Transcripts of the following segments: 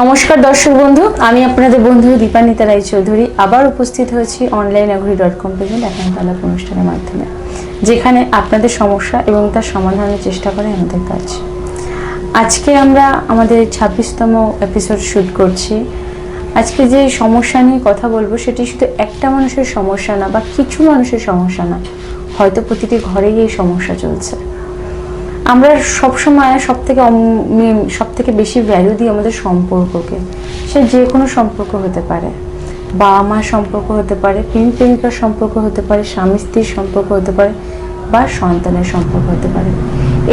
নমস্কার দর্শক বন্ধু, আমি আপনাদের বন্ধু দীপানিতা রায় চৌধুরী আবার উপস্থিত হয়েছি অনলাইন অ্যাগ্রি ডট কম এখন তালাপ অনুষ্ঠানের মাধ্যমে, যেখানে আপনাদের সমস্যা এবং তার সমাধানের চেষ্টা করে আমাদের কাজ। আজকে আমরা আমাদের ছাব্বিশতম এপিসোড শ্যুট করছি। আজকে যে সমস্যা নিয়ে কথা বলব, সেটি শুধু একটা মানুষের সমস্যা না, বা কিছু মানুষের সমস্যা না, হয়তো প্রতিটি ঘরেই এই সমস্যা চলছে। আমরা সবসময় সব থেকে সব থেকে বেশি ভ্যালু দিই আমাদের সম্পর্ককে। সে যে কোনো সম্পর্ক হতে পারে। বাবা মার সম্পর্ক হতে পারে, প্রেম, প্রেমিকার সম্পর্ক হতে পারে, স্বামী স্ত্রীর সম্পর্ক হতে পারে, বা সন্তানের সম্পর্ক হতে পারে।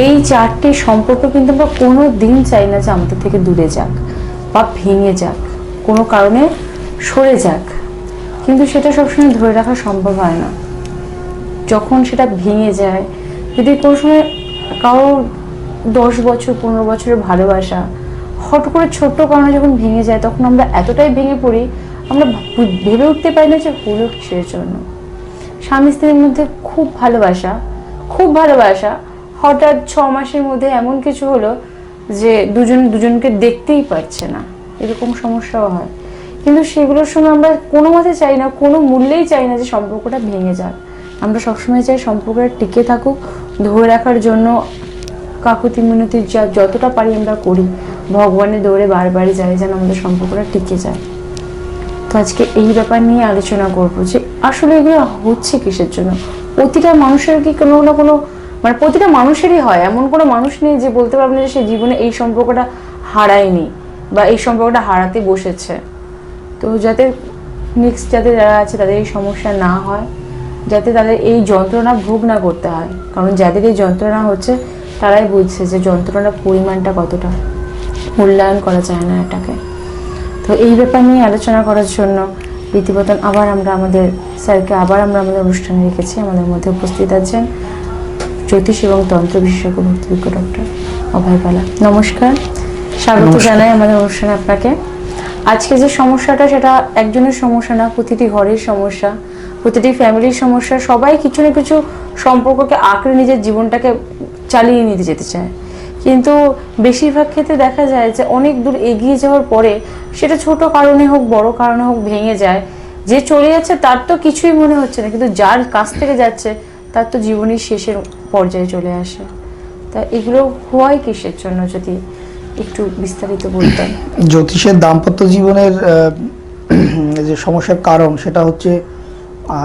এই চারটি সম্পর্ক কিন্তু আমরা কোনো দিন চাই না যে আমাদের থেকে দূরে যাক, বা ভেঙে যাক। কোনো কারণে সরে যাক। কিন্তু সেটা সবসময় ধরে রাখা সম্ভব হয় না। যখন সেটা ভেঙে যায়, যদি কোনো সময় কারোর দশ বছর, পনেরো বছরের ভালোবাসা হট করে ছোট্ট কারণে যখন ভেঙে যায়, তখন আমরা এতটাই ভেঙে পড়ি, আমরা ভেবে উঠতে পারি না যে হলো কিসের জন্য। স্বামী স্ত্রীর মধ্যে খুব ভালোবাসা খুব ভালোবাসা। হঠাৎ ছ মাসের মধ্যে এমন কিছু হলো যে দুজন, দুজনকে দেখতেই পারছে না, এরকম সমস্যাও হয়। কিন্তু সেগুলোর সময় আমরা কোনো মতে চাই না, কোনো মূল্যেই চাই না যে সম্পর্কটা ভেঙে যাক। আমরা সবসময় চাই সম্পর্কটা টিকে থাকুক, ধরে রাখার জন্য কাকুতি মিনতি যা, যতটা পারি আমরা করি। ভগবানের দৌড়ে বারবারই যাই যেন আমাদের সম্পর্কটা টিকে যায়। তো আজকে এই ব্যাপার নিয়ে আলোচনা করব যে আসলে এগুলো হচ্ছে কিসের জন্য? প্রতিটা মানুষের কি কোনো না কোনো মানে প্রতিটা মানুষেরই হয়। এমন কোনো মানুষ নেই যে বলতে পারবে না যে সে জীবনে এই সম্পর্কটা হারায়নি বা এই সম্পর্কটা হারাতে বসেছে। তো যাতে নেক্সট যাতে যারা আছে তাদের এই সমস্যা না হয়। যাতে তাদের এই যন্ত্রণা ভোগ না করতে হয়। কারণ যাদের এই যন্ত্রণা হচ্ছে তারাই বুঝছে যে যন্ত্রণার পরিমাণটা কতটা। মূল্যায়ন করা যায় না এটাকে। তো এই ব্যাপার নিয়ে আলোচনা করার জন্য রীতিমতন আবার আমরা আমাদের স্যারকে আবার আমরা আমাদের অনুষ্ঠানে রেখেছি। আমাদের মধ্যে উপস্থিত আছেন জ্যোতিষ এবং তন্ত্র বিশেষজ্ঞ ভর্তিযোগ্য ডক্টর অভয় পালা। নমস্কার। স্বাগত জানাই আমাদের অনুষ্ঠানে আপনাকে। আজকে যে সমস্যাটা সেটা একজনের সমস্যা না প্রতিটি ঘরের সমস্যা। প্রতিটি ফ্যামিলির সমস্যা, সবাই কিছু না কিছু সম্পর্ককে আঁকড়ে নিজের জীবনটাকে চালিয়ে নিতে যেতে চায়। কিন্তু বেশিরভাগ ক্ষেত্রে দেখা যায় যে অনেক দূর এগিয়ে যাওয়ার পরে সেটা ছোট কারণে হোক, বড় কারণে হোক, ভেঙে যায়। যে চলে যাচ্ছে তার তো কিছুই মনে হচ্ছে না। কিন্তু যার কাছ থেকে যাচ্ছে, তার তো জীবনের শেষের পর্যায়ে চলে আসে। তা এগুলো হয় কিসের জন্য যদি একটু বিস্তারিত বলতেন? জ্যোতিষের দাম্পত্য জীবনের যে সমস্যার কারণ, সেটা হচ্ছে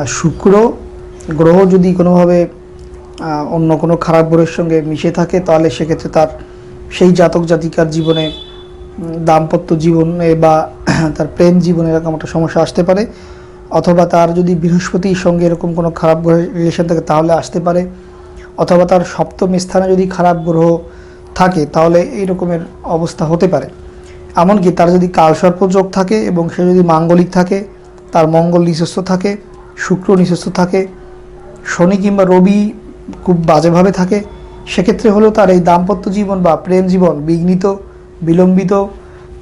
শুক্র গ্রহ যদি কোনোভাবে অন্য কোনো খারাপ গ্রহের সঙ্গে মিশে থাকে, তাহলে সেক্ষেত্রে তার সেই জাতক জাতিকার জীবনে দাম্পত্য জীবনে বা তার প্রেম জীবনে এরকম একটা সমস্যা আসতে পারে। অথবা তার যদি বৃহস্পতির সঙ্গে এরকম কোনো খারাপ গ্রহের রিলেশন থাকে, তাহলে আসতে পারে। অথবা তার সপ্তম স্থানে যদি খারাপ গ্রহ থাকে, তাহলে এই রকমের অবস্থা হতে পারে। এমনকি তার যদি কালসর্প যোগ থাকে এবং সে যদি মাঙ্গলিক থাকে, তার মঙ্গল নিজস্ব থাকে শুক্র নিঃস্ব থাকে শনি কিংবা রবি খুব বাজেভাবে থাকে সেক্ষেত্রে হলেও তার এই দাম্পত্য জীবন বা প্রেম জীবন বিঘ্নিত বিলম্বিত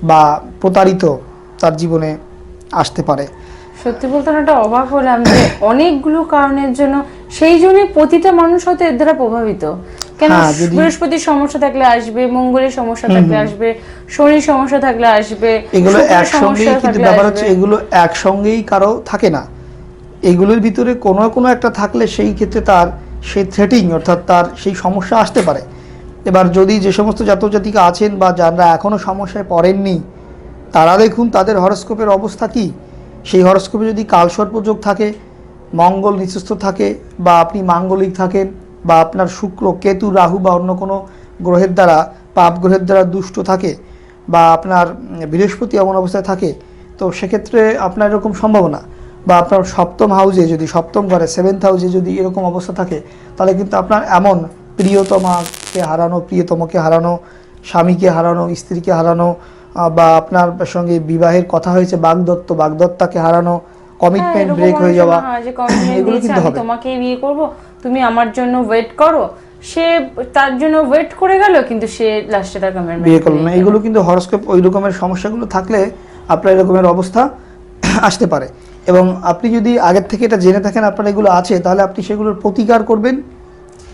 বা প্রতারিত তার জীবনে আসতে পারে। সত্যি বলতে একটা অবাক হলাম যে অনেকগুলো কারণের জন্য সেই জন্যই প্রতিটা মানুষ হয়তো এর দ্বারা প্রভাবিত। কেন হ্যাঁ, বৃহস্পতির সমস্যা থাকলে আসবে মঙ্গলের সমস্যা থাকলে আসবে শনির সমস্যা থাকলে আসবে এগুলো শুক্রের একসঙ্গেই কিন্তু ব্যাপার হচ্ছে এগুলো একসঙ্গেই কারও থাকে না। এগুলোর ভিতরে কোনো কোনো একটা থাকলে সেই ক্ষেত্রে তার সেই থ্রেটিং অর্থাৎ তার সেই সমস্যা আসতে পারে। এবার যদি যে সমস্ত জাতক জাতিকা আছেন বা যারা এখনও সমস্যায় পড়েননি, তারা দেখুন তাদের হরস্কোপের অবস্থা কি। সেই হরস্কোপে যদি কালসর্পযোগ থাকে, মঙ্গল নিচস্থ থাকে, বা আপনি মাঙ্গলিক থাকেন, বা আপনার শুক্র, কেতু, রাহু বা অন্য কোনো গ্রহের দ্বারা, পাপ গ্রহের দ্বারা দুষ্ট থাকে, বা আপনার বৃহস্পতি এমন অবস্থায় থাকে, তো সেক্ষেত্রে আপনার এরকম সম্ভাবনা। বা আপনার সপ্তম হাউসে যদি সপ্তম ঘরে সেভেন্থ হাউসে যদি এরকম অবস্থা থাকে তাহলে কিন্তু আপনার এমন প্রিয়তমাকে হারানো প্রিয়তমকে হারানো স্বামীকে হারানো স্ত্রীকে হারানো বা আপনার সঙ্গে বিবাহের কথা হয়েছে বাগদত্ত বাগদত্তাকে হারানো কমিটমেন্ট হ্যাঁ, ব্রেক হয়ে যাওয়া এগুলো কিন্তু হবে। তোমাকে বিয়ে করব তুমি আমার জন্য ওয়েট করো। সে তার জন্য ওয়েট করে গেল কিন্তু সে লাস্টে তার কমিটমেন্ট বিয়ে করল না। এগুলো কিন্তু হরস্কোপ ওই রকমের সমস্যাগুলো থাকলে আপনার এরকমের অবস্থা আসতে পারে। এবং আপনি যদি আগের থেকে এটা জেনে থাকেন আপনার এগুলো আছে তাহলে আপনি সেগুলোর প্রতিকার করবেন।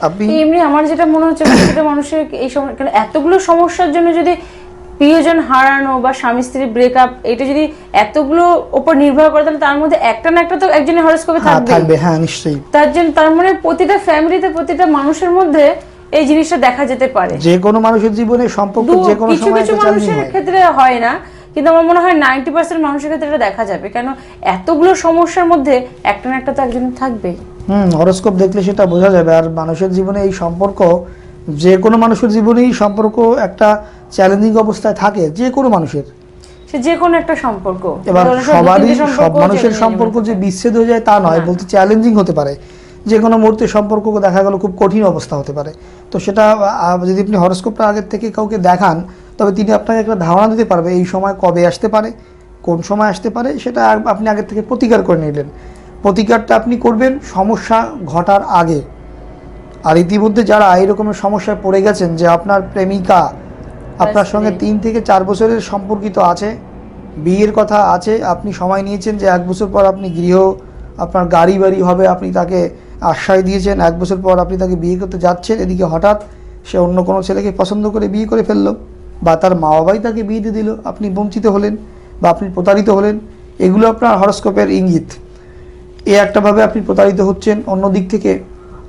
আপনি এমনি আমার যেটা মনে হচ্ছে প্রত্যেকটা মানুষের এই সময় এতগুলো সমস্যার জন্য যদি প্রিয়জন হারানো বা স্বামী স্ত্রী ব্রেকআপ এটা যদি এতগুলো উপর নির্ভর করে তাহলে তার মধ্যে একটা না একটা তো একজনের হরস্কোপে হ্যাঁ থাকবে হ্যাঁ নিশ্চয়ই। তার জন্য তার মানে প্রতিটা ফ্যামিলিতে প্রতিটা মানুষের মধ্যে এই জিনিসটা দেখা যেতে পারে। যে কোনো মানুষের জীবনে সম্পর্ক যে কোনো সময় কিছু চ্যালেঞ্জিং মানুষের ক্ষেত্রে হয় না। কিন্তু আমার মনে হয় নাইনটি পার্সেন্ট মানুষের ক্ষেত্রে এটা দেখা যাবে। কেন এতগুলো সমস্যার মধ্যে একটা না একটা তো একজন থাকবে। হুম হরোস্কোপ দেখলে সেটা বোঝা যাবে। আর মানুষের জীবনে এই সম্পর্ক যে কোনো মানুষের জীবনেই সম্পর্ক একটা চ্যালেঞ্জিং অবস্থায় থাকে যে কোনো মানুষের। সে যে কোনো একটা সম্পর্ক। এবার সবারই সব মানুষের সম্পর্ক যে বিচ্ছেদ হয়ে যায় তা নয় বলতে চ্যালেঞ্জিং হতে পারে। যে কোনো মুহূর্তে সম্পর্ক দেখা গেল খুব কঠিন অবস্থা হতে পারে। তো সেটা যদি আপনি হরস্কোপটা আগের থেকে কাউকে দেখান তবে তিনি আপনাকে একটা ধারণা দিতে পারবে এই সময় কবে আসতে পারে কোন সময় আসতে পারে সেটা আপনি আগের থেকে প্রতিকার করে নিলেন। প্রতিকারটা আপনি করবেন সমস্যা ঘটার আগে। আর ইতিমধ্যে যারা এই রকমের সমস্যায় পড়ে গেছেন যে আপনার প্রেমিকা আপনার সঙ্গে তিন থেকে চার বছরের সম্পর্কিত আছে বিয়ের কথা আছে আপনি সময় নিয়েছেন যে এক বছর পর আপনি গৃহ আপনার গাড়ি বাড়ি হবে আপনি তাকে আশ্বাস দিয়েছেন এক বছর পর আপনি তাকে বিয়ে করতে যাচ্ছেন এদিকে হঠাৎ সে অন্য কোনো ছেলেকে পছন্দ করে বিয়ে করে ফেলল। বা তার মা বাবাই তাকে বিয়ে দিয়ে দিল আপনি বঞ্চিত হলেন বা আপনি প্রতারিত হলেন এগুলো আপনার হরস্কোপের ইঙ্গিত। এ একটাভাবে আপনি প্রতারিত হচ্ছেন অন্য দিক থেকে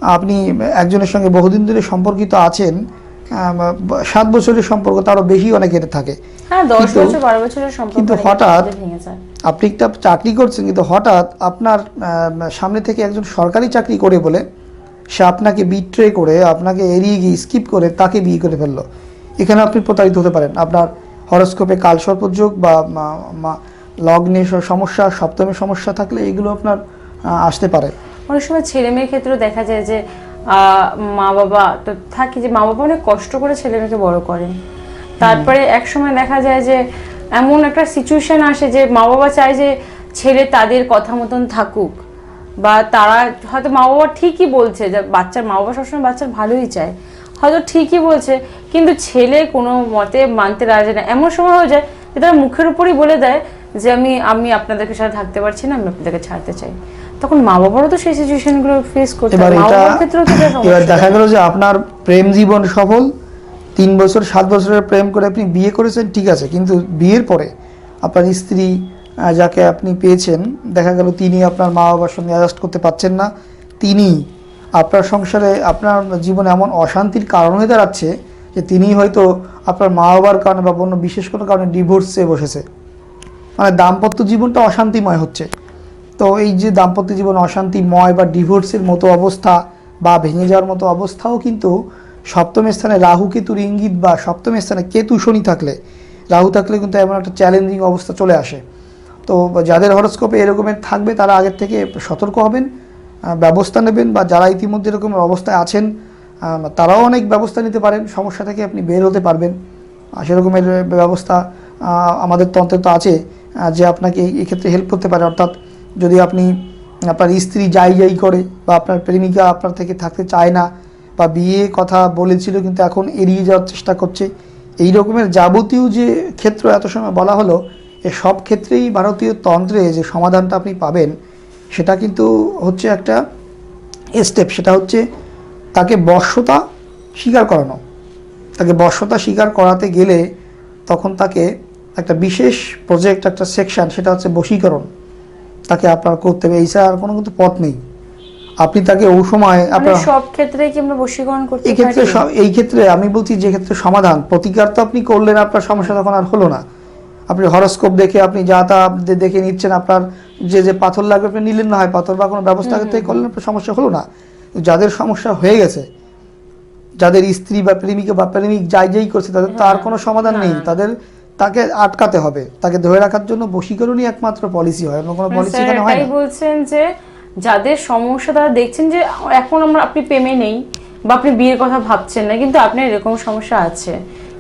আপনি একজনের সঙ্গে বহুদিন ধরে সম্পর্কিত আছেন সাত বছরের সম্পর্ক তারও বেশি অনেকের থাকে। হ্যাঁ কিন্তু- হঠাৎ- আপনি একটা চাকরি করছেন কিন্তু হঠাৎ আপনার সামনে থেকে একজন সরকারি চাকরি করে বলে সে আপনাকে বিট্রে করে আপনাকে এড়িয়ে গিয়ে স্কিপ করে তাকে বিয়ে করে ফেলল। এখানে আপনি প্রতারিত হতে পারেন। আপনার হরস্কোপে কালসর্পযোগ বা মা- মা- লগ্নে সমস্যা সপ্তমে সমস্যা থাকলে এগুলো আপনার আসতে পারে। অনেক সময় ছেলে মেয়ের ক্ষেত্রেও দেখা যায় যে মা বাবা তো থাকে যে মা বাবা অনেক কষ্ট করে ছেলে মেয়েকে বড় করেন। তারপরে এক সময় দেখা যায় যে এমন একটা সিচুয়েশন আসে যে মা বাবা চায় যে ছেলে তাদের কথা মতন থাকুক বা তারা হয়তো মা বাবা ঠিকই বলছে যে বাচ্চার মা বাবা সবসময় বাচ্চার ভালোই চায়। হয়তো ঠিকই বলছে কিন্তু ছেলে কোনো মতে মানতে রাজি না। এমন সময় হয়ে যায় যে তারা মুখের উপরই বলে দেয় যে আমি আমি আপনাদেরকে সাথে থাকতে পারছি না আমি আপনাদেরকে ছাড়তে চাই। তখন মা বাবারও তো সেই সিচুয়েশনগুলো ফেস করতে এবার এটা এবার দেখা গেল যে আপনার প্রেম জীবন সফল তিন বছর সাত বছরের প্রেম করে আপনি বিয়ে করেছেন ঠিক আছে কিন্তু বিয়ের পরে আপনার স্ত্রী যাকে আপনি পেয়েছেন দেখা গেল তিনি আপনার মা বাবার সঙ্গে অ্যাডজাস্ট করতে পারছেন না। তিনি আপনার সংসারে আপনার জীবনে এমন অশান্তির কারণ হয়ে দাঁড়াচ্ছে যে তিনি হয়তো আপনার মা বাবার কারণে বা অন্য বিশেষ কোনো কারণে ডিভোর্সে বসেছে। মানে দাম্পত্য জীবনটা অশান্তিময় হচ্ছে। তো এই যে দাম্পত্য জীবন অশান্তিময় বা ডিভোর্সের মতো অবস্থা বা ভেঙে যাওয়ার মতো অবস্থাও কিন্তু সপ্তম স্থানে রাহু কেতুর ইঙ্গিত বা সপ্তম স্থানে কেতু শনি থাকলে, রাহু থাকলে কিন্তু এমন একটা চ্যালেঞ্জিং অবস্থা চলে আসে। তো যাদের হরস্কোপে এরকমের থাকবে তারা আগের থেকে সতর্ক হবেন। ব্যবস্থা নেবেন বা যারা ইতিমধ্যে এরকমের অবস্থায় আছেন তারাও অনেক ব্যবস্থা নিতে পারেন। সমস্যা থেকে আপনি বের হতে পারবেন। সেরকমের ব্যবস্থা আমাদের তন্ত্রে তো আছে যে আপনাকে এই হেল্প করতে পারে। অর্থাৎ যদি আপনি আপনার স্ত্রী যাই যাই করে বা আপনার প্রেমিকা আপনার থেকে থাকতে চায় না বা বিয়ে কথা বলেছিল কিন্তু এখন এড়িয়ে যাওয়ার চেষ্টা করছে, এই রকমের যাবতীয় যে ক্ষেত্র এত সময় বলা হলো, এ সব ক্ষেত্রেই ভারতীয় তন্ত্রে যে সমাধানটা আপনি পাবেন সেটা কিন্তু হচ্ছে একটা স্টেপ সেটা হচ্ছে তাকে বর্ষতা স্বীকার করানো। তাকে বর্ষতা স্বীকার করাতে গেলে তখন তাকে একটা বিশেষ প্রজেক্ট একটা সেকশন সেটা হচ্ছে বশীকরণ। তাকে আপনার করতে হবে এই ছাড়া আর কোনো কিন্তু পথ নেই। আপনি তাকে ওই সময় মানে আপনার সব ক্ষেত্রে কি আমরা বশীকরণ করতে এই ক্ষেত্রে এই ক্ষেত্রে আমি বলছি যে ক্ষেত্রে সমাধান প্রতিকার তো আপনি করলেন আপনার সমস্যা তখন আর হলো না। আপনি হরস্কোপ দেখে আপনি যা তা দেখে নিচ্ছেন আপনার যে যে পাথর লাগবে আপনি নিলেন না হয় পাথর বা কোনো ব্যবস্থা থেকে করলেন সমস্যা হলো না। যাদের সমস্যা হয়ে গেছে যাদের স্ত্রী বা প্রেমিকা বা প্রেমিক যাই যাই করছে তাদের তার কোনো সমাধান নেই। তাদের তাকে আটকাতে হবে। তাকে ধরে রাখার জন্য বশীকরণই একমাত্র পলিসি হয়। অন্য কোনো মানে পলিসি এখানে হয় না। বলছেন যে যাদের সমস্যা তারা দেখছেন যে এখন আমরা আপনি প্রেমে নেই বা আপনি বিয়ের কথা ভাবছেন না কিন্তু আপনার এরকম সমস্যা আছে।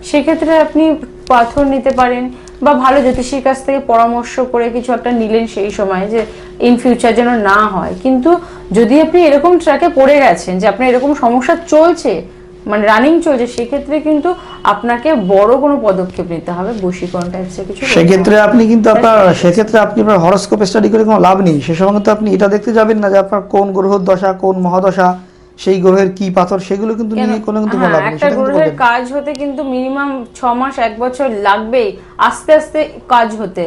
সেক্ষেত্রে আপনি পাথর নিতে পারেন বা ভালো জ্যোতিষীর কাছ থেকে পরামর্শ করে কিছু একটা নিলেন সেই সময় যে ইন ফিউচার যেন না হয়। কিন্তু যদি আপনি এরকম ট্র্যাকে পড়ে গেছেন যে আপনার এরকম সমস্যা চলছে মানে রানিং চলছে সেক্ষেত্রে কিন্তু আপনাকে বড় কোনো পদক্ষেপ নিতে হবে বশীকরণ টাইপসের কিছু সেক্ষেত্রে আপনি কিন্তু আপনার. সেক্ষেত্রে আপনি আপনার হরস্কোপ স্টাডি করে কোনো লাভ নেই। সে সময় কিন্তু আপনি এটা দেখতে যাবেন না যে আপনার কোন গ্রহ দশা কোন মহাদশা। সেই গ্রহের কি পাথর সেগুলো কিন্তু নিয়ে কোনো কিন্তু হ্যাঁ, কোনো লাভ নেই একটা গ্রহের কাজ হতে কিন্তু মিনিমাম ছ মাস এক বছর লাগবেই আস্তে আস্তে কাজ হতে।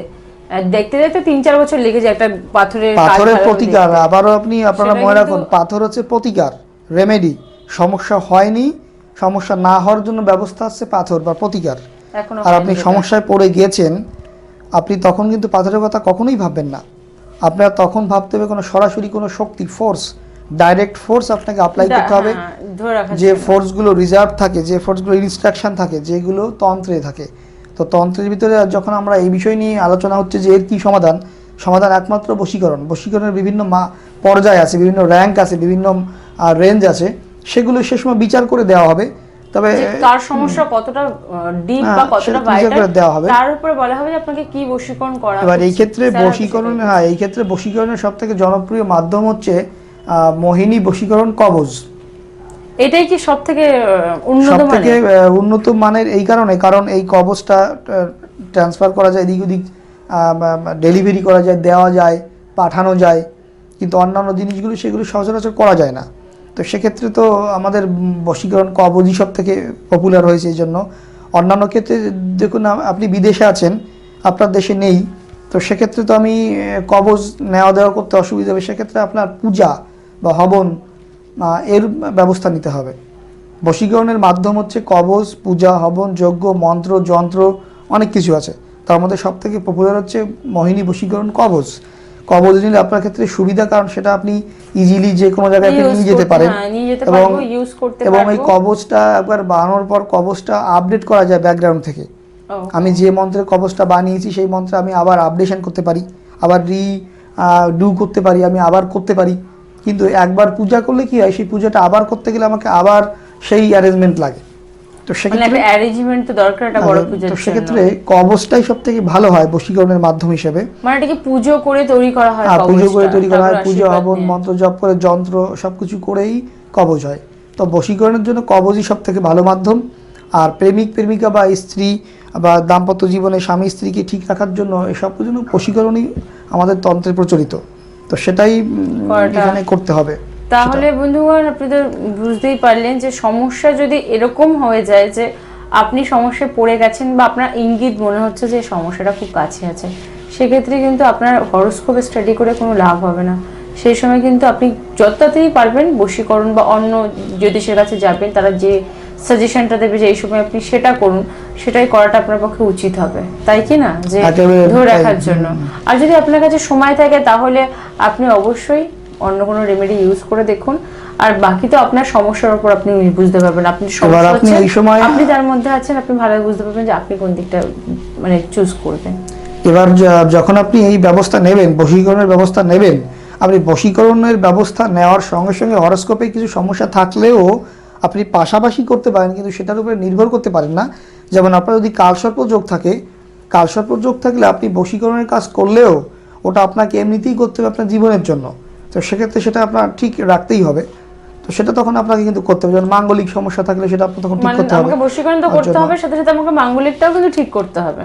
দেখতে দেখতে তিন চার বছর লেগে যায় একটা পাথরের পাথরের প্রতিকার। আবারও আপনি আপনারা মনে রাখুন পাথর হচ্ছে প্রতিকার রেমেডি সমস্যা হয়নি সমস্যা না হওয়ার জন্য ব্যবস্থা আছে পাথর বা প্রতিকার। এখনও আর আপনি সমস্যায় পড়ে গিয়েছেন আপনি তখন কিন্তু পাথরের কথা কখনোই ভাববেন না। আপনার তখন ভাবতে হবে কোনো সরাসরি কোনো শক্তি ফোর্স ডাইরেক্ট ফোর্স আপনাকে অ্যাপ্লাই করতে হবে। হ্যাঁ, রাখা যে। ফোর্সগুলো রিজার্ভ থাকে যে ফোর্সগুলো ইনস্ট্রাকশন থাকে যেগুলো তন্ত্রে থাকে। তো তন্ত্রের ভিতরে যখন আমরা এই বিষয় নিয়ে আলোচনা হচ্ছে যে এর কী সমাধান সমাধান একমাত্র বশীকরণ। বশীকরণের বিভিন্ন মা পর্যায় আছে বিভিন্ন র্যাঙ্ক আছে বিভিন্ন রেঞ্জ আছে। সেগুলো সে সময় বিচার করে দেওয়া হবে। তবে কার সমস্যা কতটা ডিপ বা হ্যাঁ, কতটা সেটা ভাইটাল দেওয়া হবে। তার উপরে বলা হবে যে আপনাকে কি বশীকরণ করা এবার এই ক্ষেত্রে বশীকরণ হ্যাঁ এই ক্ষেত্রে বশীকরণের সব থেকে জনপ্রিয় মাধ্যম হচ্ছে মোহিনী বশীকরণ কবজ। এটাই কি সব থেকে উন্নত থেকে উন্নত মানের এই কারণে কারণ এই কবজটা ট্রান্সফার করা যায় এদিক ওদিক ডেলিভারি করা যায় দেওয়া যায় পাঠানো যায় কিন্তু অন্যান্য জিনিসগুলো সেগুলো সচরাচর করা যায় না। তো সেক্ষেত্রে তো আমাদের বশীকরণ কবজই সব থেকে পপুলার হয়েছে এই জন্য। অন্যান্য ক্ষেত্রে দেখুন আপনি বিদেশে আছেন আপনার দেশে নেই তো সেক্ষেত্রে তো আমি কবজ নেওয়া দেওয়া করতে অসুবিধা হবে। সেক্ষেত্রে আপনার পূজা বা হবন এর ব্যবস্থা নিতে হবে। বশীকরণের মাধ্যম হচ্ছে কবজ পূজা হবন যজ্ঞ মন্ত্র যন্ত্র অনেক কিছু আছে। তার মধ্যে সব থেকে পপুলার হচ্ছে মোহিনী বশীকরণ কবজ। কবজ নিলে আপনার ক্ষেত্রে সুবিধা কারণ সেটা আপনি ইজিলি যে কোনো জায়গায় আপনি নিয়ে যেতে পারেন। হ্যাঁ, এবং এবং এই। কবজটা একবার বানানোর পর কবজটা আপডেট করা যায় ব্যাকগ্রাউন্ড থেকে। আমি যে মন্ত্রের কবজটা বানিয়েছি সেই মন্ত্রে আমি আবার আপডেশন করতে পারি আবার রি ডু করতে পারি আমি আবার করতে পারি। কিন্তু একবার পূজা করলে কি হয়? সেই পূজাটা আবার করতে গেলে আমাকে আবার সেই অ্যারেঞ্জমেন্ট লাগে। তো মানে সেক্ষেত্রে অ্যারেঞ্জমেন্ট তো দরকার একটা বড় পূজার তো সেক্ষেত্রে কবজটাই সব থেকে ভালো হয় বশীকরণের মাধ্যম হিসেবে? মানে এটাকে পুজো করে তৈরি করা হয় হ্যাঁ পুজো করে তৈরি করা হয় পুজো হবন মন্ত্র জপ করে যন্ত্র সবকিছু করেই কবজ হয়। তো বশীকরণের জন্য কবজই সব থেকে ভালো মাধ্যম। আর প্রেমিক প্রেমিকা বা স্ত্রী বা দাম্পত্য জীবনে স্বামী স্ত্রীকে ঠিক রাখার জন্য এসব জন্য বশীকরণই আমাদের তন্ত্রে প্রচলিত। তো সেটাই এখানে করতে হবে। তাহলে বন্ধুগণ আপনি তো বুঝতেই পারলেন যে সমস্যা যদি এরকম হয়ে যায় যে আপনি সমস্যায় পড়ে গেছেন বা আপনার ইঙ্গিত মনে হচ্ছে যে সমস্যাটা খুব কাছে আছে সেক্ষেত্রে কিন্তু আপনার হরস্কোপে স্টাডি করে কোনো লাভ হবে না। সেই সময় কিন্তু আপনি যত তাড়াতাড়ি পারবেন বশীকরণ বা অন্য জ্যোতিষের কাছে যাবেন তারা যে সাজেশনটা দেবে যে এই সময় আপনি সেটা করুন সেটাই করাটা আপনার পক্ষে উচিত হবে। তাই কি না? যে ধরে রাখার জন্য। আর যদি আপনার কাছে সময় থাকে তাহলে আপনি অবশ্যই অন্য কোনো রেমেডি ইউজ করে দেখুন। আর বাকি তো আপনার সমস্যার উপর আপনি বুঝতে পারবেন। আপনি আপনি এই সময়- আপনি তার মধ্যে আছেন আপনি ভালোভাবে বুঝতে পারবেন যে আপনি কোন দিকটা মানে চুজ করবেন। এবার যখন আপনি এই ব্যবস্থা নেবেন বশীকরণের ব্যবস্থা নেবেন আপনি বশীকরণের ব্যবস্থা নেওয়ার সঙ্গে সঙ্গে হরস্কোপে কিছু সমস্যা থাকলেও আপনি পাশাপাশি করতে পারেন কিন্তু সেটার উপরে নির্ভর করতে পারেন না। যেমন আপনার যদি কালসর্প যোগ থাকে কালসর্প যোগ থাকলে আপনি বশীকরণের কাজ করলেও ওটা আপনাকে এমনিতেই করতে হবে আপনার জীবনের জন্য। তো সেক্ষেত্রে সেটা আপনার ঠিক রাখতেই হবে। তো সেটা তখন আপনাকে কিন্তু করতে হবে। যেমন মাঙ্গলিক সমস্যা থাকলে সেটা আপনার তখন ঠিক মানে করতে হবে। আমাকে বশীকরণ তো করতে হবে সাথে সাথে আমাকে মাঙ্গলিকটাও কিন্তু ঠিক করতে হবে।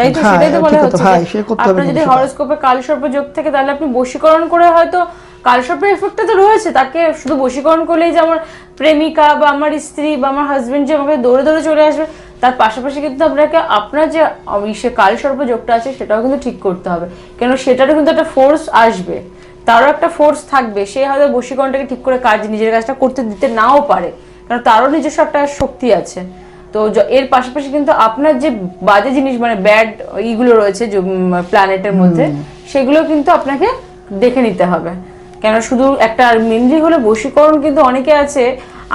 তাই তো সেটাই তো বলা হচ্ছে আপনার যদি হরোস্কোপে কালসর্প যোগ থাকে তাহলে আপনি বশীকরণ করে হয়তো কালসর্পের এফেক্টটা তো রয়েছে তাকে শুধু বশীকরণ করলেই যে আমার প্রেমিকা বা আমার স্ত্রী বা আমার হাজবেন্ড যে আমাকে দৌড়ে দৌড়ে চলে আসবে তার পাশাপাশি কিন্তু আপনাকে আপনার যে সে কালসর্প যোগটা আছে সেটাও কিন্তু ঠিক করতে হবে। কেন সেটারও কিন্তু একটা ফোর্স আসবে। তারও একটা ফোর্স থাকবে। সে হয়তো বশীকরণটাকে ঠিক করে কাজ নিজের কাজটা করতে দিতে নাও পারে। কারণ তারও নিজস্ব একটা শক্তি আছে। তো এর পাশাপাশি কিন্তু আপনার যে বাজে জিনিস মানে ব্যাড ইগুলো রয়েছে যে প্ল্যানেটের মধ্যে সেগুলো কিন্তু আপনাকে দেখে নিতে হবে। কেন শুধু একটা মেনলি হলো বশীকরণ কিন্তু অনেকে আছে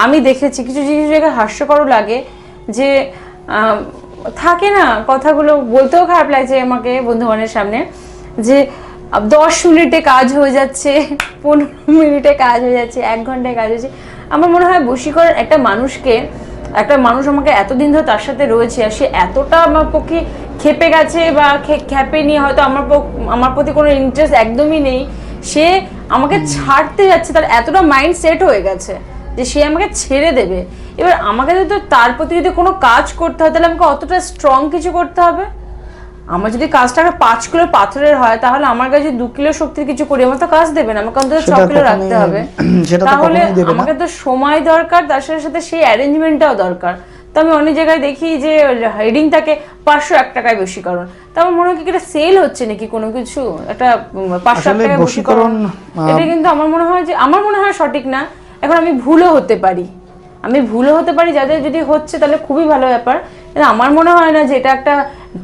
আমি দেখেছি কিছু জিনিস জায়গায় হাস্যকরও লাগে যে থাকে না কথাগুলো বলতেও খারাপ লাগছে আমাকে বন্ধুবানের সামনে যে দশ মিনিটে কাজ হয়ে যাচ্ছে পনেরো মিনিটে কাজ হয়ে যাচ্ছে এক ঘন্টায় কাজ হয়েছে আমার মনে হয় বশীকরণ একটা মানুষকে একটা মানুষ আমাকে এতদিন ধরে তার সাথে রয়েছে আর সে এতটা আমার পক্ষে খেপে গেছে বা খে- খেপে নিয়ে হয়তো আমার আমার প্রতি কোনো ইন্টারেস্ট একদমই নেই। সে আমাকে ছাড়তে যাচ্ছে তার এতটা মাইন্ড সেট হয়ে গেছে যে সে আমাকে ছেড়ে দেবে। এবার আমাকে যদি তার প্রতি যদি কোনো কাজ করতে হয় তাহলে আমাকে অতটা স্ট্রং কিছু করতে হবে? আমার যদি কাজটা পাঁচ কিলো পাথরের হয় তাহলে আমার কাছে দু কিলো শক্তির কিছু করি আমার তো কাজ দেবে না। আমাকে অন্তত ছ কিলো রাখতে হবে। তাহলে। আমাকে তো সময় দরকার তার সাথে সাথে সেই অ্যারেঞ্জমেন্টটাও দরকার। তো আমি অনেক জায়গায় দেখি যে হেডিংটাকে পাঁচশো এক টাকায় বশীকরণ তো আমার মনে হয় কি এটা সেল হচ্ছে নাকি কোনো কিছু? একটা পাঁচশো এক টাকায় বশীকরণ এটা কিন্তু আমার মনে হয় যে আমার মনে হয় সঠিক না। এখন আমি ভুলও হতে পারি। আমি ভুলও হতে পারি যাদের যদি হচ্ছে তাহলে খুবই ভালো ব্যাপার। আমার মনে হয় না যে এটা একটা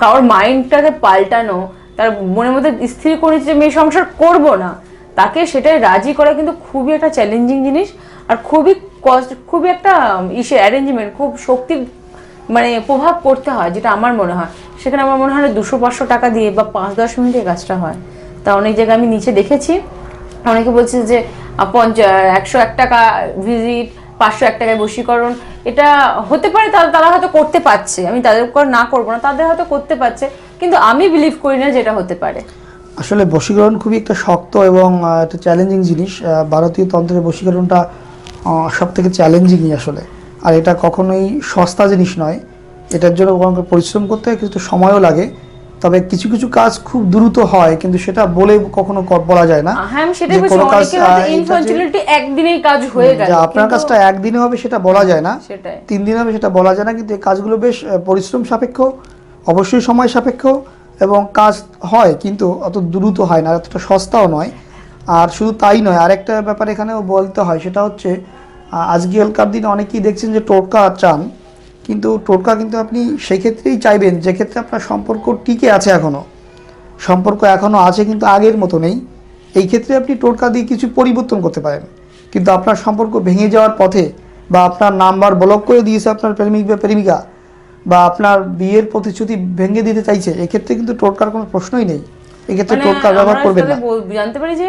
কারোর মাইন্ডটাকে পাল্টানো, তার মনের মধ্যে স্থির করেছে যে মেয়ে সংসার করব না। তাকে সেটাই রাজি করা কিন্তু খুবই একটা চ্যালেঞ্জিং জিনিস আর খুবই কষ্ট খুবই একটা ইসে অ্যারেঞ্জমেন্ট খুব শক্তি মানে প্রভাব করতে হয় যেটা আমার মনে হয়। সেখানে আমার মনে হয় দুশো পাঁচশো টাকা দিয়ে বা পাঁচ দশ মিনিটে কাজটা হয়। তা অনেক জায়গায় আমি নিচে দেখেছি, অনেকে বলছে যে একশো এক টাকা ভিজিট পাঁচশো এক টাকায় বশীকরণ। এটা হতে পারে তারা হয়তো করতে পারছে। আমি তাদের উপর না করব না, তাদের হয়তো করতে পারছে। কিন্তু আমি বিলিভ করি না যেটা হতে পারে। আসলে বশীকরণ খুবই একটা শক্ত এবং একটা চ্যালেঞ্জিং জিনিস। ভারতীয় তন্ত্রের বশীকরণটা সব থেকে চ্যালেঞ্জিংই আসলে। আর এটা কখনোই সস্তা জিনিস নয়। এটার জন্য পরিশ্রম করতে হয় কিন্তু সময়ও লাগে। তবে কিছু কিছু কাজ খুব দ্রুত হয় কিন্তু সেটা বলে কখনো বলা যায় না। হ্যাঁ কোনো কাজ, কাজে- ইনফার্চুনিটি একদিনেই কাজ হয়ে গেল আপনার কাজটা একদিনে হবে সেটা বলা যায় না। তিন দিন হবে সেটা বলা যায় না কিন্তু এই কাজগুলো বেশ পরিশ্রম সাপেক্ষ অবশ্যই সময় সাপেক্ষ এবং কাজ হয় কিন্তু অত দ্রুত হয় না এতটা সস্তাও নয়। আর শুধু তাই নয় আরেকটা ব্যাপার এখানেও বলতে হয় সেটা হচ্ছে আজকে আজকালকার দিনে অনেকেই দেখছেন যে টোটকা চান। কিন্তু টোটকা কিন্তু আপনি সেই ক্ষেত্রেই চাইবেন, যে ক্ষেত্রে আপনার সম্পর্ক টিকে আছে এখনও সম্পর্ক এখনও আছে কিন্তু আগের মতো নেই। এই ক্ষেত্রে আপনি টোটকা দিয়ে কিছু পরিবর্তন করতে পারেন। কিন্তু আপনার সম্পর্ক ভেঙে যাওয়ার পথে বা আপনার নাম্বার ব্লক করে দিয়েছে আপনার প্রেমিক বা প্রেমিকা বা আপনার বিয়ের প্রতিশ্রুতি ভেঙে দিতে চাইছে, এক্ষেত্রে কিন্তু টোটকার কোনো প্রশ্নই নেই। এক্ষেত্রে মানে টোটকা ব্যবহার আমরা করবেন না? জানতে পারি যে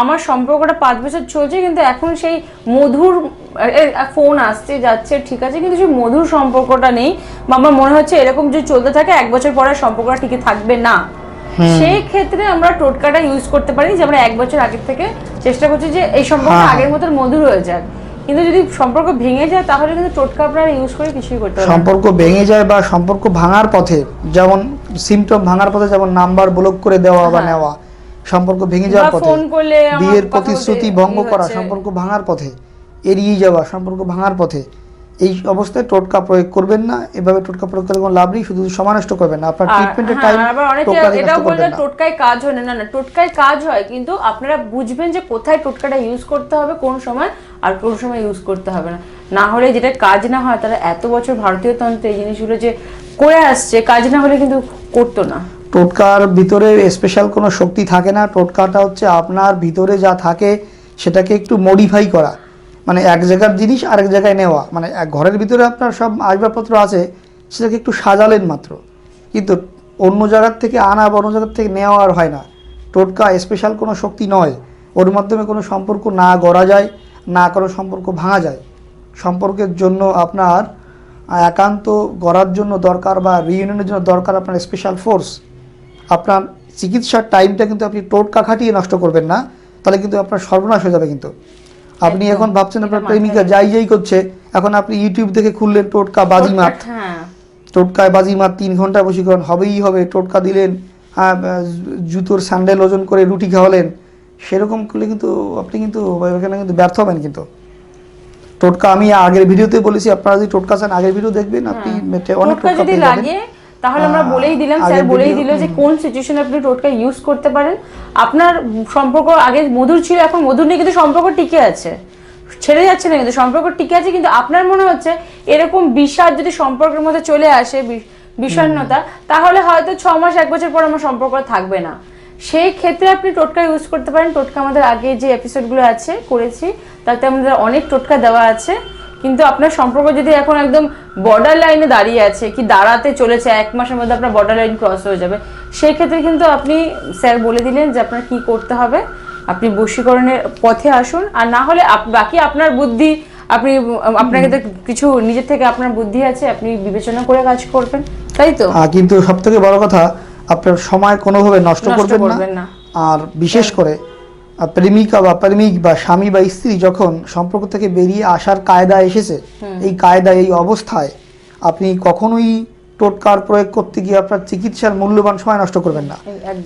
আমার সম্পর্কটা পাঁচ বছর চলছে কিন্তু এখন সেই মধুর ফোন আসছে যাচ্ছে ঠিক আছে কিন্তু সেই মধুর সম্পর্কটা নেই। বা আমার মনে হচ্ছে এরকম যদি চলতে থাকে এক বছর পরে সম্পর্কটা থাকবে না। সেই ক্ষেত্রে আমরা টোটকাটা ইউজ করতে পারি যে আমরা এক বছর আগের থেকে চেষ্টা করছি যে এই সম্পর্কটা হ্যাঁ। আগের মতন মধুর হয়ে যাক। কিন্তু যদি সম্পর্ক ভেঙে যায় তাহলে কিন্তু টোটকা আপনারা ইউজ করে কিছুই করতে সম্পর্ক ভেঙে যায় বা সম্পর্ক ভাঙার পথে যেমন সিমটম ভাঙার পথে যেমন নাম্বার ব্লক করে দেওয়া বা হ্যাঁ। নেওয়া সম্পর্ক ভেঙে যাওয়ার পথে বিয়ের প্রতিশ্রুতি ভঙ্গ করা সম্পর্ক ভাঙার পথে এড়িয়ে যাওয়া সম্পর্ক ভাঙার পথে এই অবস্থায় টোটকা প্রয়োগ করবেন না এভাবে টোটকা প্রয়োগ করে কোনো লাভ নেই শুধু সময় নষ্ট করবেন না। আপনার ট্রিটমেন্টের হ্যাঁ, টাইম অনেকে টোটকা এটাও নষ্ট না। টোটকায় কাজ হয় না না না টোটকায় কাজ হয় কিন্তু আপনারা বুঝবেন যে কোথায় টোটকাটা ইউজ করতে হবে কোন সময় আর কোন সময় ইউজ করতে হবে না। না হলে যেটা কাজ না হয় তারা এত বছর ভারতীয় তন্ত্রে এই জিনিসগুলো যে করে আসছে কাজ না হলে কিন্তু করতো না। টোটকার ভিতরে স্পেশাল কোনো শক্তি থাকে না টোটকাটা হচ্ছে আপনার ভিতরে যা থাকে সেটাকে একটু মডিফাই করা। মানে এক জায়গার জিনিস আরেক জায়গায় নেওয়া। মানে এক ঘরের ভিতরে আপনার সব আসবাবপত্র আছে, সেটাকে একটু সাজালেন মাত্র। কিন্তু অন্য জায়গার থেকে আনা বা অন্য জায়গার থেকে নেওয়া আর হয় না। টোটকা স্পেশাল কোনো শক্তি নয়। ওর মাধ্যমে কোনো সম্পর্ক না গড়া যায়, না কোনো সম্পর্ক ভাঙা যায়। সম্পর্কের জন্য আপনার একান্ত গড়ার জন্য দরকার বা রিইউনিয়নের জন্য দরকার আপনার স্পেশাল ফোর্স আপনার চিকিৎসার টাইমটা কিন্তু আপনি টোটকা খাটিয়ে নষ্ট করবেন না। তাহলে কিন্তু আপনার সর্বনাশ হয়ে যাবে কিন্তু। আপনি এখন ভাবছেন আপনার প্রেমিকা যাই যাই করছে এখন আপনি ইউটিউব থেকে খুললেন টোটকা বাজিমাত। হ্যাঁ। টোটকায় বাজিমাত তিন ঘণ্টা বসীকরণ হবেই হবে। টোটকা দিলেন জুতোর স্যান্ডেল ওজন করে রুটি খাওয়ালেন। সেরকম করলে কিন্তু আপনি কিন্তু এখানে কিন্তু ব্যর্থ হবেন কিন্তু। টোটকা আমি আগের ভিডিওতে বলেছি আপনারা যদি টোটকা চান আগের ভিডিও দেখবেন আপনি অনেক টোটকা পেয়ে যাবেন। লাগে তাহলে আমরা বলেই দিলাম স্যার বলেই দিল যে কোন সিচুয়েশনে আপনি টোটকা ইউজ করতে পারেন। আপনার সম্পর্ক আগে মধুর ছিল এখন মধুর নেই কিন্তু সম্পর্ক টিকে আছে। ছেড়ে যাচ্ছে না কিন্তু সম্পর্ক টিকে আছে কিন্তু আপনার মনে হচ্ছে এরকম বিষাদ যদি সম্পর্কের মধ্যে চলে আসে বিষণ্ণতা তাহলে হয়তো ছ মাস এক বছর পর আমার সম্পর্ক থাকবে না। সেই ক্ষেত্রে আপনি টোটকা ইউজ করতে পারেন। টোটকা আমাদের আগে যে এপিসোডগুলো আছে করেছি তাতে আমাদের অনেক টোটকা দেওয়া আছে। কিন্তু আপনার সম্পর্ক যদি এখন একদম বর্ডার লাইনে দাঁড়িয়ে আছে কি দাঁড়াতে চলেছে এক মাসের মধ্যে আপনার বর্ডার লাইন ক্রস হয়ে যাবে সেই ক্ষেত্রে কিন্তু আপনি স্যার বলে দিলেন যে আপনার কি করতে হবে। আপনি বশীকরণের পথে আসুন আর না হলে বাকি আপনার বুদ্ধি আপনি আপনাকে তো কিছু নিজের থেকে আপনার বুদ্ধি আছে আপনি বিবেচনা করে কাজ করবেন তাই তো? কিন্তু সব থেকে বড় কথা আপনার সময় কোনোভাবে নষ্ট করবেন না। আর বিশেষ করে আহ, প্রেমিকা বা প্রেমিক বা স্বামী বা স্ত্রী যখন সম্পর্ক থেকে বেরিয়ে আসার কায়দা এসেছে এই কায়দা এই অবস্থায় আপনি কখনোই টোটকার প্রয়োগ করতে গিয়ে আপনার চিকিৎসার মূল্যবান সময় নষ্ট করবেন না।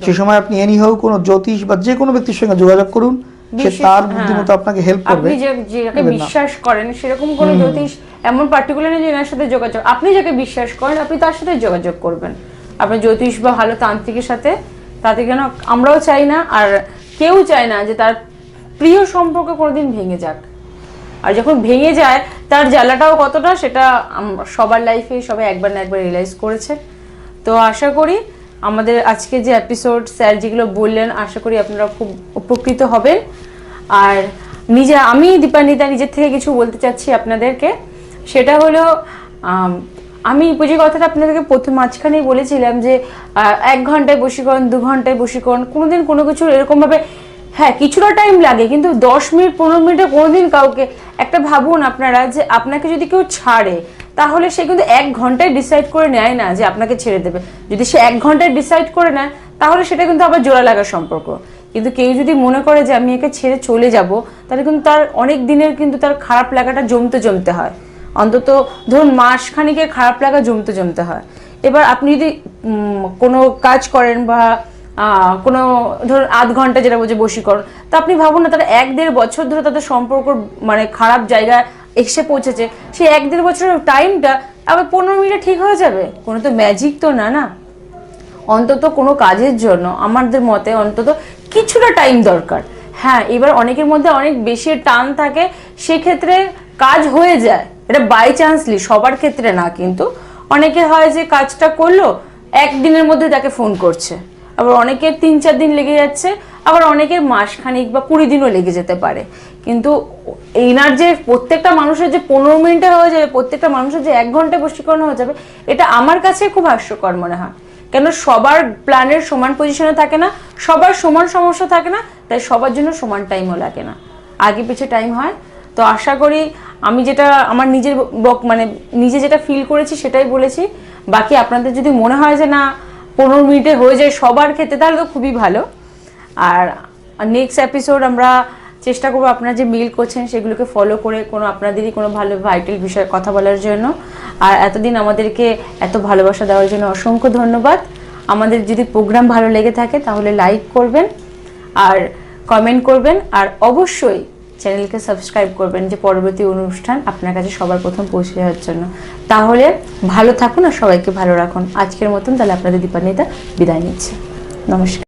সে সময় আপনি এনি হোক কোনো জ্যোতিষ বা যে কোনো ব্যক্তির সঙ্গে যোগাযোগ করুন সে তার হ্যাঁ। বুদ্ধিমতো আপনাকে হেল্প করবে। আপনি যাকে বিশ্বাস করেন সেরকম কোনো জ্যোতিষ এমন পার্টিকুলার নেই যে সাথে যোগাযোগ আপনি যাকে বিশ্বাস করেন আপনি তার সাথে যোগাযোগ করবেন। আপনার জ্যোতিষ বা ভালো তান্ত্রিকের সাথে তাতে কেন আমরাও চাই না আর কেউ চায় না যে তার প্রিয় সম্পর্ক কোনোদিন ভেঙে যাক। আর যখন ভেঙে যায়, তার জ্বালাটাও কতটা সেটা সবার লাইফে সবাই একবার না একবার রিয়েলাইজ করেছে। তো আশা করি আমাদের আজকে যে এপিসোড স্যার যেগুলো বললেন, আশা করি আপনারা খুব উপকৃত হবেন। আর নিজে, আমি দীপান্বিতা নিজের থেকে কিছু বলতে চাচ্ছি আপনাদেরকে। সেটা হলো আম, যে কথাটা আপনাদেরকে প্রথম মাঝখানেই বলেছিলাম যে এক ঘন্টায় বসীকরণ দু ঘন্টায় বসীকরণ কোনোদিন কোনো কিছু এরকমভাবে হ্যাঁ কিছুটা টাইম লাগে কিন্তু দশ মিনিট পনেরো মিনিটে কোনোদিন কাউকে একটা ভাবুন আপনারা যে আপনাকে যদি কেউ ছাড়ে তাহলে সে কিন্তু এক ঘন্টায় ডিসাইড করে নেয় না যে আপনাকে ছেড়ে দেবে। যদি সে এক ঘন্টায় ডিসাইড করে নেয় তাহলে সেটা কিন্তু আবার জোড়া লাগার সম্পর্ক। কিন্তু কেউ যদি মনে করে যে আমি একে ছেড়ে চলে যাব তাহলে কিন্তু তার অনেক দিনের কিন্তু তার খারাপ লাগাটা জমতে জমতে হয়। অন্তত ধরুন মাস খানিকের খারাপ লাগা জমতে জমতে হয়। এবার আপনি যদি কোনো কাজ করেন বা কোনো ধরুন আধ ঘণ্টা যেটা বলছে বশীকরণ, তা আপনি ভাবুন না, তারা এক দেড় বছর ধরে তাদের সম্পর্ক মানে খারাপ জায়গায় এসে পৌঁছেছে। সেই এক দেড় বছরের টাইমটা আবার পনেরো মিনিটে ঠিক হয়ে যাবে। কোনো তো ম্যাজিক তো না না? অন্তত কোনো কাজের জন্য, আমাদের মতে অন্তত কিছুটা টাইম দরকার। হ্যাঁ এবার অনেকের মধ্যে অনেক বেশি টান থাকে, সেক্ষেত্রে কাজ হয়ে যায়। এটা বাই চান্সলি সবার ক্ষেত্রে না, কিন্তু অনেকে হয় যে কাজটা করল, একদিনের মধ্যে তাকে ফোন করছে। আবার অনেকের তিন চার দিন লেগে যাচ্ছে, আবার অনেকের মাস খানিক বা কুড়ি দিনও লেগে যেতে পারে। কিন্তু এনার যে প্রত্যেকটা মানুষের যে পনেরো মিনিটে হয়ে যাবে, প্রত্যেকটা মানুষের যে এক ঘণ্টা বশীকরণ হয়ে যাবে, এটা আমার কাছে খুব হাস্যকর মনে হয়। কেন সবার প্ল্যানের সমান পজিশনে থাকে না, সবার সমান সমস্যা থাকে না, তাই সবার জন্য সমান টাইমও লাগে না। আগে পিছে টাইম হয়। তো আশা করি আমি যেটা আমার নিজের বক- মানে নিজে যেটা ফিল করেছি সেটাই বলেছি। বাকি আপনাদের যদি মনে হয় যে না, পনেরো মিনিটে হয়ে যায় সবার ক্ষেত্রে, তাহলে তো খুবই ভালো। আর নেক্সট এপিসোড আমরা চেষ্টা করব আপনারা যে মেল করছেন সেগুলোকে ফলো করে কোনো আপনাদেরই কোনো ভালো ভাইটাল বিষয়ে কথা বলার জন্য। আর এতদিন আমাদেরকে এত ভালোবাসা দেওয়ার জন্য অসংখ্য ধন্যবাদ। আমাদের যদি প্রোগ্রাম ভালো লেগে থাকে, তাহলে লাইক করবেন আর কমেন্ট করবেন। আর অবশ্যই চ্যানেলকে সাবস্ক্রাইব করবেন যে পরবর্তী অনুষ্ঠান আপনার কাছে সবার প্রথম পৌঁছে যাওয়ার জন্য। তাহলে ভালো থাকুন আর সবাইকে ভালো রাখুন। আজকের মতন তাহলে আপনাদের দীপান্বিতা বিদায় নিচ্ছে। নমস্কার।